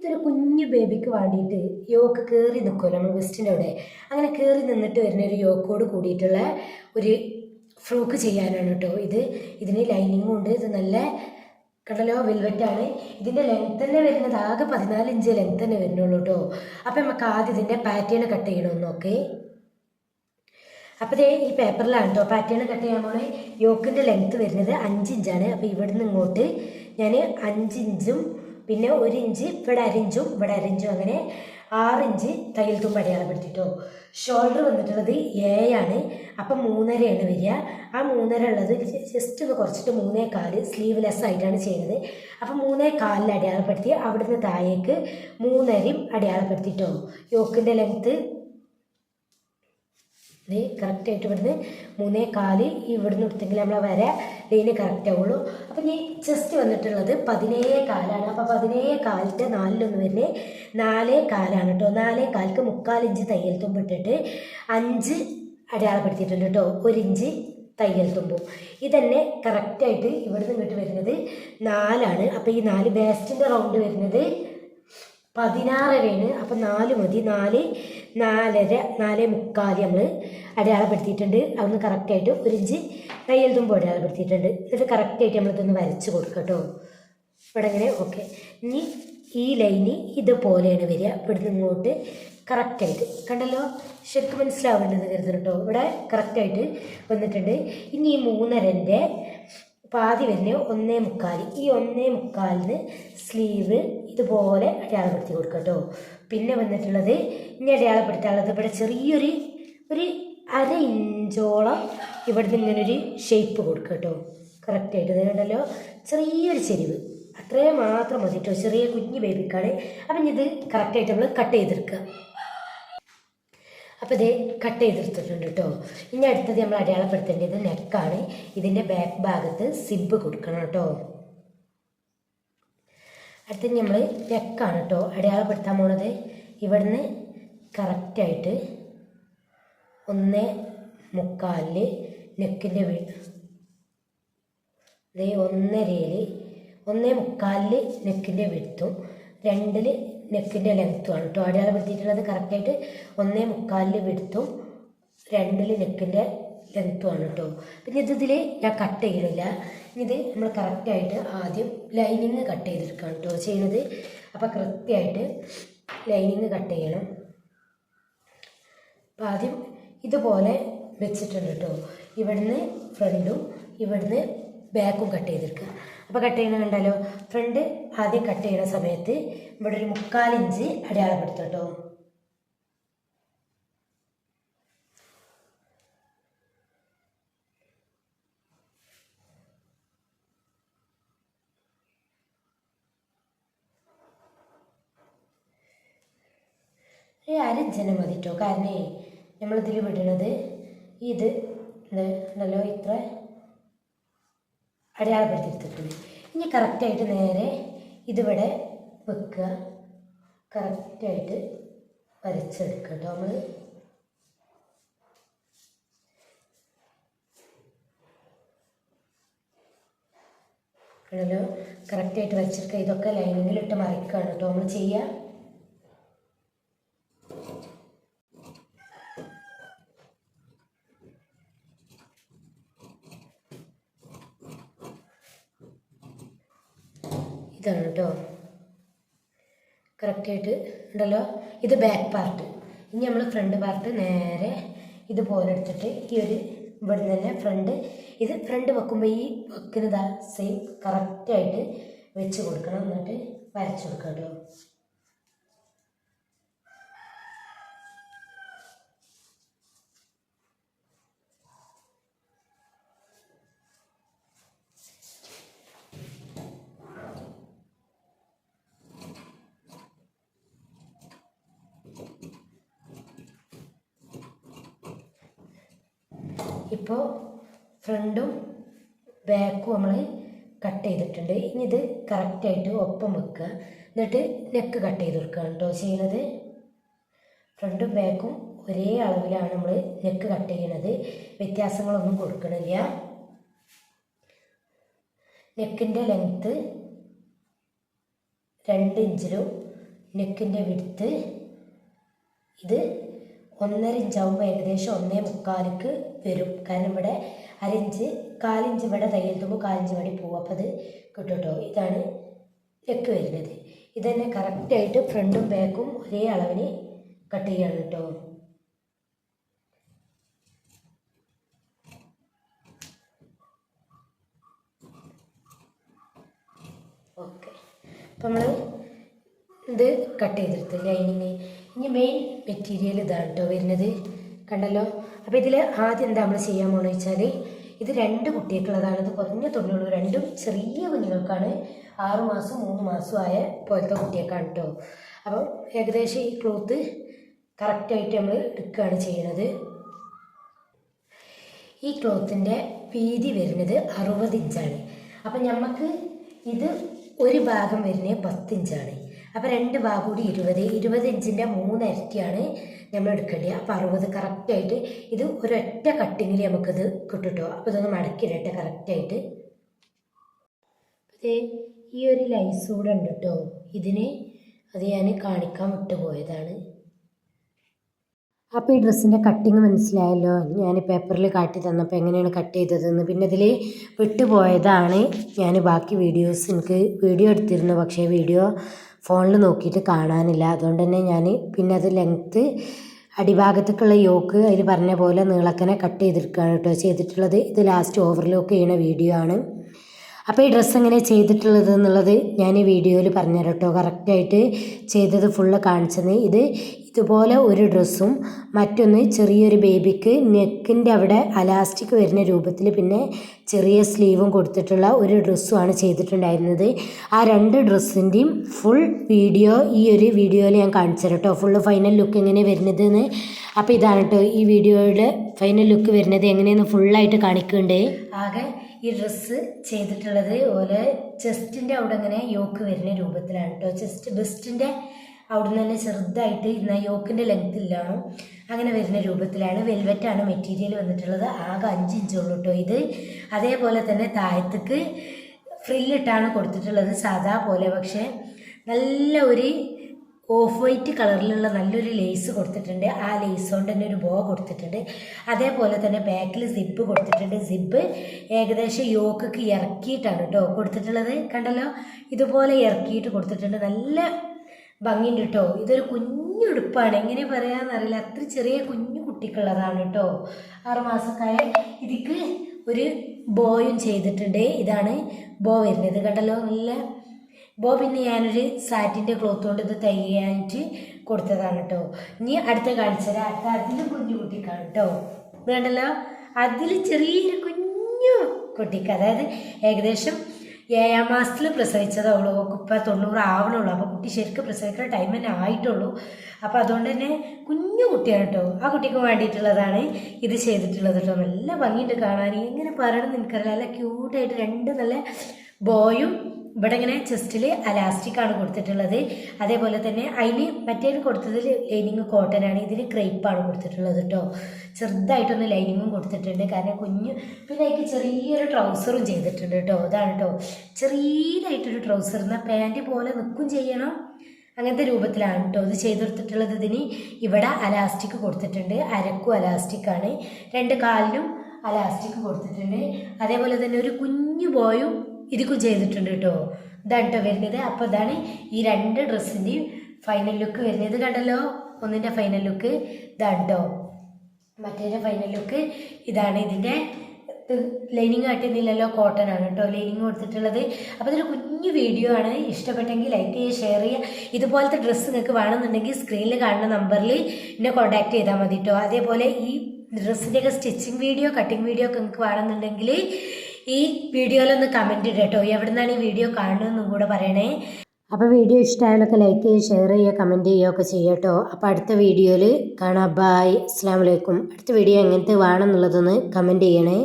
ഇതൊരു കുഞ്ഞു ബേബിക്ക് വേണ്ടിയിട്ട് യോക്ക് കയറി നിൽക്കുമല്ലോ നമ്മൾ വെസ്റ്റിന്റെ അവിടെ. അങ്ങനെ കയറി നിന്നിട്ട് വരുന്ന ഒരു യോക്കോട് കൂടിയിട്ടുള്ള ഒരു ഫ്രോക്ക് ചെയ്യാനാണ് കേട്ടോ ഇത്. ഇതിന് ലൈനിങ്ങും ഉണ്ട്. ഇത് നല്ല കടലോ വെൽവെറ്റാണ് ഇതിന്റെ ലെങ്ത് തന്നെ വരുന്നത് ആകെ പതിനാല് ഇഞ്ച് ലെങ്ത് തന്നെ വരുന്നുള്ളൂ കേട്ടോ. അപ്പം നമുക്ക് ആദ്യം ഇതിന്റെ പാറ്റേൺ കട്ട് ചെയ്യണമെന്ന് നോക്കേ. അപ്പോൾ ഈ പേപ്പറിലാണ് കേട്ടോ പാറ്റേൺ കട്ട് ചെയ്യാൻ പോണേ. യോക്കിന്റെ ലെങ്ത് വരുന്നത് അഞ്ച് ഇഞ്ചാണ് അപ്പോൾ ഇവിടുന്ന് ഇങ്ങോട്ട് ഞാൻ അഞ്ച് ഇഞ്ചും പിന്നെ ഒരു ഇഞ്ച് ഇവിടെ അരിഞ്ചും ഇവിടെ അരിഞ്ചും അങ്ങനെ ആറ് ഇഞ്ച് തയ്യൽ തുമ്പ് അടയാളപ്പെടുത്തിട്ടോ. ഷോൾഡർ വന്നിട്ടുള്ളത് ഏഴാണ്. അപ്പം മൂന്നരയാണ് വരിക. ആ മൂന്നര ഉള്ളത് ജസ്റ്റ് ഒന്ന് കുറച്ചിട്ട് മൂന്നേ കാൽ സ്ലീവ്ലെസ് ആയിട്ടാണ് ചെയ്യുന്നത് അപ്പം മൂന്നേ കാലിൽ അടയാളപ്പെടുത്തി അവിടുന്ന് താഴേക്ക് മൂന്നരയും അടയാളപ്പെടുത്തിട്ടോ. യോക്കിന്റെ ലെങ്ത്ത് ഇത് കറക്റ്റായിട്ട് ഇവിടുന്ന് മൂന്നേ കാൽ ഇവിടുന്ന് എടുത്തെങ്കിൽ നമ്മളെ വര ലൈന് കറക്റ്റ് ആവുള്ളൂ. അപ്പം ഞാൻ ജസ്റ്റ് വന്നിട്ടുള്ളത് പതിനേഴ് കാലാണ്. അപ്പോൾ പതിനേഴ് കാലിന്റെ നാലിലൊന്ന് വരുന്നത് നാലേ കാലാണ് കേട്ടോ നാലേ കാലിക്ക് മുക്കാൽ ഇഞ്ച് തയ്യൽ തുമ്പിട്ടിട്ട് അഞ്ച് അടയാളപ്പെടുത്തിയിട്ടുണ്ട് കേട്ടോ ഒരു ഇഞ്ച് തയ്യൽ തുമ്പും. ഇതന്നെ കറക്റ്റായിട്ട് ഇവിടുന്ന് ഇങ്ങോട്ട് വരുന്നത് നാലാണ്. അപ്പോൾ ഈ നാല് ബേസ്റ്റിന്റെ റൗണ്ട് വരുന്നത് പതിനാറരയാണ് അപ്പം നാല് മതി. നാല് നാലര നാല് മുക്കാൽ നമ്മൾ അടയാളപ്പെടുത്തിയിട്ടുണ്ട്. അതൊന്ന് കറക്റ്റായിട്ട് ഒരു ഇഞ്ച് തയ്യൽ തുമ്പ് അടയാളപ്പെടുത്തിയിട്ടുണ്ട്. എന്നിട്ട് കറക്റ്റായിട്ട് നമ്മളിതൊന്ന് വരച്ച് കൊടുക്കുക കേട്ടോ. ഇവിടെ ഇങ്ങനെ ഓക്കെ ഇനി ഈ ലൈന് ഇതുപോലെയാണ് വരിക. ഇവിടുന്ന് ഇങ്ങോട്ട് കറക്റ്റായിട്ട് കണ്ടല്ലോ? ശരിക്കും മനസ്സിലാവുന്നുണ്ടെന്ന് കരുതുന്നു കേട്ടോ. ഇവിടെ കറക്റ്റായിട്ട് വന്നിട്ടുണ്ട്. ഇനി ഈ മൂന്നരന്റെ പാതി വരുന്ന ഒന്നേ മുക്കാൽ. ഈ ഒന്നേ മുക്കാലിന് സ്ലീവ് ഇതുപോലെ അടയാളപ്പെടുത്തി കൊടുക്കുക കേട്ടോ. പിന്നെ വന്നിട്ടുള്ളത് ഇനി അടയാളപ്പെടുത്താനുള്ളത്. ഇവിടെ ചെറിയൊരു ഒരു അര ഇഞ്ചോളം ഇവിടുന്ന് ഇങ്ങനൊരു ഷേപ്പ് കൊടുക്കുക കേട്ടോ കറക്റ്റായിട്ട് ഇതുണ്ടല്ലോ ചെറിയൊരു ചെരിവ്. അത്രയും മാത്രം മതി കേട്ടോ ചെറിയ കുഞ്ഞ് ബേബിക്കാണ് അപ്പം ഇത് കറക്റ്റായിട്ട് നമ്മൾ കട്ട് ചെയ്തെടുക്കുക അപ്പോൾ ഇത് കട്ട് ചെയ്തെടുത്തിട്ടുണ്ട് കേട്ടോ ഇനി അടുത്തത് നമ്മൾ അടയാളപ്പെടുത്തേണ്ടത് നെക്കാണ് ഇതിന്റെ ബാക്ക് ഭാഗത്ത് സിബ് കൊടുക്കണം കേട്ടോ അടുത്തത് നമ്മൾ നെക്കാണ് കേട്ടോ. അടയാളപ്പെടുത്താൻ പോണത്. ഇവിടുന്ന് കറക്റ്റായിട്ട് ഒന്ന് മുക്കാലിൽ നെക്കിന്റെ വീ ദേ ഒന്നരയിൽ ഒന്നേ മുക്കാലിൽ നെക്കിന്റെ വിടുത്തും രണ്ടിൽ നെക്കിന്റെ ലെങ്ത്തുമാണ് കേട്ടോ. അടയാളപ്പെടുത്തിയിട്ടുള്ളത് കറക്റ്റായിട്ട് ഒന്നേ മുക്കാലിൽ വിടുത്തും രണ്ടിൽ നെക്കിന്റെ ലെങ്ത്തുമാണ് കേട്ടോ പിന്നെ ഇത് ഇതിൽ ഞാൻ കട്ട് ചെയ്യണില്ല. ഇത് നമ്മൾ കറക്റ്റായിട്ട് ആദ്യം ലൈനിങ് കട്ട് ചെയ്തെടുക്കുകയാണ് കേട്ടോ ചെയ്യുന്നത് അപ്പോൾ കൃത്യമായിട്ട് ലൈനിങ് കട്ട് ചെയ്യണം. അപ്പോൾ ആദ്യം ഇതുപോലെ വെച്ചിട്ടുണ്ട് കേട്ടോ ഇവിടുന്ന് ഫ്രണ്ടും ഇവിടുന്ന് ബാക്കും കട്ട് ചെയ്തെടുക്കുക. അപ്പോൾ കട്ട് ചെയ്യണ കണ്ടാലോ ഫ്രണ്ട് ആദ്യം കട്ട് ചെയ്യണ സമയത്ത് ഇവിടെ ഒരു മുക്കാലിഞ്ച് അടയാളപ്പെടുത്തും കേട്ടോ ഒരു അരഞ്ചന മതി കേട്ടോ കാരണം നമ്മളിതിൽ വിടുന്നത് ഇത് ഉണ്ടല്ലോ ഇത്ര അടയാളപ്പെടുത്തിയെടുത്തിട്ടുണ്ട്. ഇനി കറക്റ്റായിട്ട് നേരെ ഇതിവിടെ വെക്കുക. കറക്റ്റായിട്ട് വരച്ചെടുക്കുക കേട്ടോ നമ്മൾ ആണല്ലോ കറക്റ്റായിട്ട് വരച്ചെടുക്കുക. ഇതൊക്കെ ലൈനിങ്ങിലിട്ട് മറിക്കുകയാണ് കേട്ടോ നമ്മൾ ചെയ്യുക ഇതാണ് കേട്ടോ കറക്റ്റായിട്ട് ഉണ്ടല്ലോ? ഇത് ബാക്ക് പാർട്ട് ഇനി നമ്മൾ ഫ്രണ്ട് പാർട്ട് നേരെ ഇതുപോലെ എടുത്തിട്ട് ഈ ഒരു ഇവിടെ തന്നെ ഫ്രണ്ട് ഇത് ഫ്രണ്ട് വെക്കുമ്പോൾ ഈ വെക്കുന്നതാ സെയിം കറക്റ്റായിട്ട് വെച്ച് കൊടുക്കണം. എന്നിട്ട് വരച്ചു കൊടുക്കാം കേട്ടോ ഇപ്പോൾ ഫ്രണ്ടും ബാക്കും നമ്മൾ കട്ട് ചെയ്തിട്ടുണ്ട്. ഇനി ഇത് കറക്റ്റായിട്ട് ഒപ്പം വെക്കുക. എന്നിട്ട് നെക്ക് കട്ട് ചെയ്ത് കൊടുക്കുക കേട്ടോ. ചെയ്യുന്നത് ഫ്രണ്ടും ബാക്കും ഒരേ അളവിലാണ് നമ്മൾ നെക്ക് കട്ട് ചെയ്യണത് വ്യത്യാസങ്ങളൊന്നും കൊടുക്കണില്ല. നെക്കിന്റെ ലെങ്ത്ത് രണ്ട് ഇഞ്ചിലും നെക്കിന്റെ വിടുത്ത് ഇത് ഒന്നര ഇഞ്ചാകുമ്പോൾ ഏകദേശം ഒന്നേ മുക്കാലിക്ക് വരും. കാരണം ഇവിടെ അരഞ്ച് കാലിഞ്ച് ഇവിടെ തയ്യൽ കാലിഞ്ച് വടി പോകും അപ്പോൾ അത് കിട്ടും ഇതാണ് നെക്ക് വരുന്നത്. ഇത് തന്നെ കറക്റ്റായിട്ട് ഫ്രണ്ടും ബാക്കും ഒരേ അളവിന് കട്ട് ചെയ്യാണ് കേട്ടോ. ഓക്കെ അപ്പം നമ്മൾ ഇത് കട്ട് ചെയ്തെടുത്ത് ലൈനിങ് ഇനി മെയിൻ മെറ്റീരിയൽ ഇതാണ് കേട്ടോ വരുന്നത്. കണ്ടല്ലോ? അപ്പോൾ ഇതിൽ ആദ്യം എന്താ നമ്മൾ ചെയ്യാൻ പോകണമെന്ന് വെച്ചാൽ ഇത് രണ്ട് കുട്ടികൾക്കുള്ളതാണ്. ഇത് കുറഞ്ഞ തുള്ളിയുള്ളൂ രണ്ടും ചെറിയ കുഞ്ഞുങ്ങൾക്കാണ് ആറ് മാസം മൂന്ന് മാസം ആയ പോലത്തെ കുട്ടികൾക്കാണ് കേട്ടോ അപ്പം ഏകദേശം ഈ ക്ലോത്ത് കറക്റ്റായിട്ട് നമ്മൾ എടുക്കുകയാണ് ചെയ്യുന്നത് ഈ ക്ലോത്തിന്റെ വീതി വരുന്നത് അറുപത് ഇഞ്ചാണ്. അപ്പം നമുക്ക് ഇത് ഒരു ഭാഗം വരുന്നത് പത്ത് ഇഞ്ചാണ്. അപ്പോൾ രണ്ട് വാ കൂടി ഇരുപത്. ഇരുപത് ഇഞ്ചിന്റെ മൂന്ന് ഇരട്ടിയാണ് നമ്മൾ എടുക്കേണ്ടത്. അപ്പോൾ അറുപത് കറക്റ്റായിട്ട് ഇത് ഒരൊറ്റ കട്ടിങ്ങിൽ നമുക്കിത് കിട്ടുട്ടോ. കേട്ടോ അപ്പോൾ ഇതൊന്ന് മടക്കിയിടട്ടെ കറക്റ്റായിട്ട് അതേ ഈ ഒരു ലൈസ് കൂടെ ഉണ്ട് കേട്ടോ ഇതിന് അത് ഞാൻ കാണിക്കാൻ വിട്ടുപോയതാണ്. അപ്പോൾ ഈ ഡ്രസ്സിന്റെ കട്ടിങ് മനസ്സിലായല്ലോ. ഞാൻ പേപ്പറിൽ കാട്ടി തന്നപ്പോൾ എങ്ങനെയാണ് കട്ട് ചെയ്തതെന്ന്. പിന്നെ ഇതിൽ വിട്ടുപോയതാണ്. ഞാൻ ബാക്കി വീഡിയോസ് എനിക്ക് വീഡിയോ എടുത്തിരുന്നു. പക്ഷേ വീഡിയോ ഫോണിൽ നോക്കിയിട്ട് കാണാനില്ല. അതുകൊണ്ട് തന്നെ ഞാൻ പിന്നെ അത് ലെങ്ത്ത് അടിഭാഗത്തേക്കുള്ള യോക്ക് അതിൽ പറഞ്ഞ പോലെ നീളക്കനെ കട്ട് ചെയ്തെടുക്കുകയാണ് കേട്ടോ. ചെയ്തിട്ടുള്ളത് ഇത് ലാസ്റ്റ് ഓവർലോക്ക് ചെയ്യുന്ന വീഡിയോ ആണ്. അപ്പോൾ ഈ ഡ്രസ്സ് എങ്ങനെ ചെയ്തിട്ടുള്ളത് എന്നുള്ളത് ഞാൻ ഈ വീഡിയോയിൽ പറഞ്ഞുതരാം കേട്ടോ. കറക്റ്റായിട്ട് ചെയ്തത് ഫുള്ള് കാണിച്ചത് ഇത് ഇതുപോലെ ഒരു ഡ്രസ്സും മറ്റൊന്ന് ചെറിയൊരു ബേബിക്ക് നെക്കിന്റെ അവിടെ അലാസ്റ്റിക് വരുന്ന രൂപത്തിൽ പിന്നെ ചെറിയ സ്ലീവും കൊടുത്തിട്ടുള്ള ഒരു ഡ്രസ്സുമാണ് ചെയ്തിട്ടുണ്ടായിരുന്നത്. ആ രണ്ട് ഡ്രസ്സിന്റെയും ഫുൾ വീഡിയോ ഈ ഒരു വീഡിയോയിൽ ഞാൻ കാണിച്ചു ഫുൾ ഫൈനൽ ലുക്ക് എങ്ങനെ വരുന്നത് എന്ന് അപ്പോൾ ഇതാണ് കേട്ടോ ഈ വീഡിയോയുടെ ഫൈനൽ ലുക്ക് വരുന്നത്. എങ്ങനെയെന്ന് ഫുള്ളായിട്ട് കാണിക്കണ്ടേ ആകെ ഈ ഡ്രസ്സ് ചെയ്തിട്ടുള്ളത് പോലെ ചെസ്റ്റിന്റെ അവിടെ ഇങ്ങനെ യോക്ക് വരുന്ന രൂപത്തിലാണ് കേട്ടോ. ചെസ്റ്റ് ബെസ്റ്റിന്റെ അവിടെ നിന്ന് തന്നെ ചെറുതായിട്ട് ഇന്ന യോക്കിന്റെ ലെങ്ത് ഇല്ലാണോ അങ്ങനെ വരുന്ന രൂപത്തിലാണ് വെൽവെറ്റാണ് മെറ്റീരിയൽ വന്നിട്ടുള്ളത്. ആകെ അഞ്ച് ഇഞ്ചുള്ളൂ കേട്ടോ ഇത്. അതേപോലെ തന്നെ താഴത്തേക്ക് ഫ്രില്ലിട്ടാണ് കൊടുത്തിട്ടുള്ളത് സാധാ പോലെ. പക്ഷേ നല്ല ഒരു ഓഫ് വൈറ്റ് കളറിലുള്ള നല്ലൊരു ലേസ് കൊടുത്തിട്ടുണ്ട്. ആ ലേസ് കൊണ്ട് തന്നെ ഒരു ബോ കൊടുത്തിട്ടുണ്ട്. അതേപോലെ തന്നെ ബാക്കിൽ സിബ് കൊടുത്തിട്ടുണ്ട്. സിബ് ഏകദേശം യോക്കൊക്കെ ഇറക്കിയിട്ടാണ് കേട്ടോ കൊടുത്തിട്ടുള്ളത്. കണ്ടല്ലോ? ഇതുപോലെ ഇറക്കിയിട്ട് കൊടുത്തിട്ടുണ്ട്. നല്ല ഭംഗിയുണ്ട് കേട്ടോ ഇതൊരു കുഞ്ഞുടുപ്പാണ് എങ്ങനെ പറയാന്നറിയില്ല. അത്ര ചെറിയ കുഞ്ഞു കുട്ടിക്കുള്ളതാണ് കേട്ടോ ആറുമാസക്കായ ഇതിക്ക് ഒരു ബോയും ചെയ്തിട്ടുണ്ട്. ഇതാണ് ബോ വരുന്നത്. കണ്ടല്ലോ? നല്ല ബോ പിന്നെ ഞാനൊരു സാറ്റിന്റെ ക്ലോത്ത് കൊണ്ട് ഇത് തയ്യാനായിട്ട് കൊടുത്തതാണ് കേട്ടോ ഇനി അടുത്ത കാണിച്ചത് അടുത്ത അതിലും കുഞ്ഞു കുട്ടിക്കാണ് കേട്ടോ വേണ്ടല്ലോ അതിൽ ചെറിയൊരു കുഞ്ഞു കുട്ടിക്ക് അതായത് ഏകദേശം ഏഴാം മാസത്തിൽ പ്രസവിച്ചതേ ഉള്ളൂ ഇപ്പം തൊണ്ണൂറ് ആവണുള്ളൂ. അപ്പോൾ കുട്ടി ശരിക്കും പ്രസവിക്കുന്ന ടൈം തന്നെ ആയിട്ടുള്ളൂ. അപ്പോൾ അതുകൊണ്ട് തന്നെ കുഞ്ഞു കുട്ടിയാണ് കേട്ടോ ആ കുട്ടിക്ക് വേണ്ടിയിട്ടുള്ളതാണ് ഇത് ചെയ്തിട്ടുള്ളത് കേട്ടോ നല്ല ഭംഗിയുണ്ട് കാണാൻ. എങ്ങനെ പറയണമെന്ന് എനിക്കറിയില്ല. നല്ല ക്യൂട്ടായിട്ട് രണ്ട് നല്ല ബോയും ഇവിടെ ഇങ്ങനെ ചെസ്റ്റിൽ അലാസ്റ്റിക് ആണ് കൊടുത്തിട്ടുള്ളത്. അതേപോലെ തന്നെ അതിന് മറ്റേത് കൊടുത്തത് ലൈനിങ് കോട്ടൺ ആണ്. ഇതിന് ക്രൈപ്പാണ് കൊടുത്തിട്ടുള്ളത് കേട്ടോ ചെറുതായിട്ടൊന്ന് ലൈനിങ്ങും കൊടുത്തിട്ടുണ്ട്. കാരണം കുഞ്ഞ് പിന്നെ അതിക്ക് ചെറിയൊരു ട്രൗസറും ചെയ്തിട്ടുണ്ട് കേട്ടോ അതാണ് കേട്ടോ ചെറിയതായിട്ടൊരു ട്രൗസർ എന്നാൽ പാന്റ് പോലെ നിൽക്കും ചെയ്യണം. അങ്ങനത്തെ രൂപത്തിലാണ് കേട്ടോ ഇത് ചെയ്തെടുത്തിട്ടുള്ളത് ഇതിന്. ഇവിടെ അലാസ്റ്റിക് കൊടുത്തിട്ടുണ്ട്. അരക്കും അലാസ്റ്റിക് ആണ്. രണ്ട് കാലിനും അലാസ്റ്റിക് കൊടുത്തിട്ടുണ്ട്. അതേപോലെ തന്നെ ഒരു കുഞ്ഞു ബോയും ഇതിക്കും ചെയ്തിട്ടുണ്ട് കേട്ടോ. ഇതാണ് കേട്ടോ വരുന്നത്. അപ്പോൾ ഇതാണ് ഈ രണ്ട് ഡ്രസ്സിന്റെയും ഫൈനൽ ലുക്ക് വരുന്നത് കണ്ടല്ലോ. ഒന്നിന്റെ ഫൈനൽ ലുക്ക് ഇതാണ് കേട്ടോ മറ്റേ ഫൈനൽ ലുക്ക് ഇതാണ് ഇതിന്റെ ലൈനിങ് കാട്ടുന്നില്ലല്ലോ കോട്ടൺ ആണ് കേട്ടോ ലൈനിങ് കൊടുത്തിട്ടുള്ളത്. അപ്പോൾ ഇതൊരു കുഞ്ഞു വീഡിയോ ആണ്. ഇഷ്ടപ്പെട്ടെങ്കിൽ ലൈക്ക് ചെയ്യുക ഷെയർ ചെയ്യുക. ഇതുപോലത്തെ ഡ്രസ്സ് നിങ്ങൾക്ക് വേണമെന്നുണ്ടെങ്കിൽ സ്ക്രീനിൽ കാണുന്ന നമ്പറിൽ എന്നെ കോൺടാക്ട് ചെയ്താൽ മതി കേട്ടോ. അതേപോലെ ഈ ഡ്രസ്സിന്റെയൊക്കെ സ്റ്റിച്ചിങ് വീഡിയോ കട്ടിങ് വീഡിയോ ഒക്കെ നിങ്ങൾക്ക് വേണമെന്നുണ്ടെങ്കിൽ ഈ വീഡിയോയിലൊന്ന് കമന്റ് ഇടുക കേട്ടോ. എവിടെ നിന്നാണ് ഈ വീഡിയോ കാണുന്നതെന്നും കൂടെ പറയണേ. അപ്പോൾ വീഡിയോ ഇഷ്ടമായാലൊക്കെ ലൈക്ക് ചെയ്യുക ഷെയർ ചെയ്യുക കമന്റ് ചെയ്യുകയൊക്കെ ചെയ്യുക കേട്ടോ. അപ്പോൾ അടുത്ത വീഡിയോയിൽ കാണാം. ബായ് അസ്സാം വലൈക്കും അടുത്ത വീഡിയോ എങ്ങനത്തെ വേണം എന്നുള്ളതൊന്ന് കമന്റ് ചെയ്യണേ.